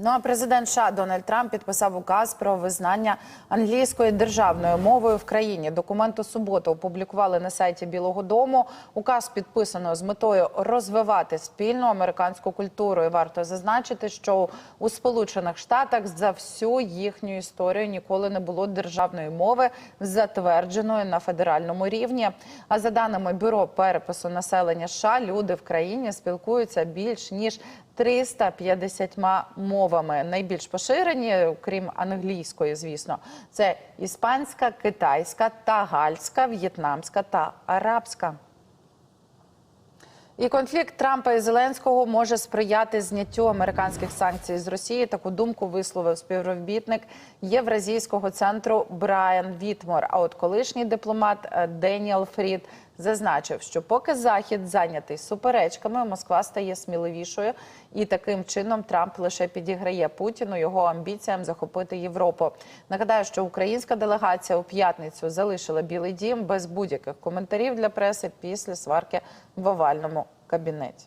Ну а президент США Дональд Трамп підписав указ про визнання англійської державною мовою в країні. Документ суботу опублікували на сайті Білого Дому. Указ підписано з метою розвивати спільну американську культуру. І варто зазначити, що у Сполучених Штатах за всю їхню історію ніколи не було державної мови, затвердженої на федеральному рівні. А за даними бюро перепису населення США, люди в країні спілкуються більш ніж 350 мовами. Найбільш поширені, крім англійської, звісно, це іспанська, китайська, тагальська, в'єтнамська та арабська. І конфлікт Трампа і Зеленського може сприяти зняттю американських санкцій з Росії. Таку думку висловив співробітник Євразійського центру Брайан Вітмор. А от колишній дипломат е, Деніел Фрід зазначив, що поки захід зайнятий суперечками, Москва стає сміливішою, і таким чином Трамп лише підіграє Путіну його амбіціям захопити Європу. Нагадаю, що українська делегація у п'ятницю залишила Білий Дім без будь-яких коментарів для преси після сварки в овальному кабінеті.